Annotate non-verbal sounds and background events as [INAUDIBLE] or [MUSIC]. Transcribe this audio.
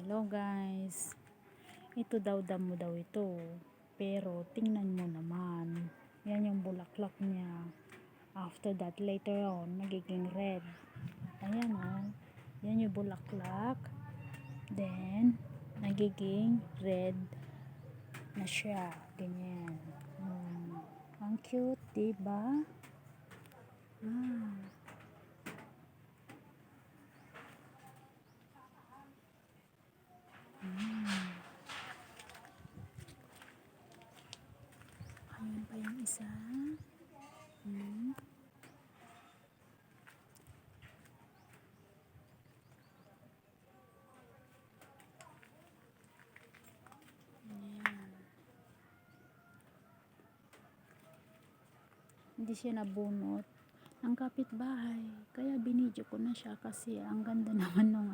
Hello guys. Ito daw damo daw ito. Pero tingnan mo naman. Yan yung bulaklak niya. After that, later on, magiging red. Ayan. Oh. Yan yung bulaklak. Then, nagiging red na siya. Ganyan. Hmm. Ang cute, diba? Ah. Ayun pa yung isa. Hmm. Ayan. Hindi siya nabunot ng kapitbahay. Kaya binidyo ko na siya kasi ang ganda [LAUGHS] naman ng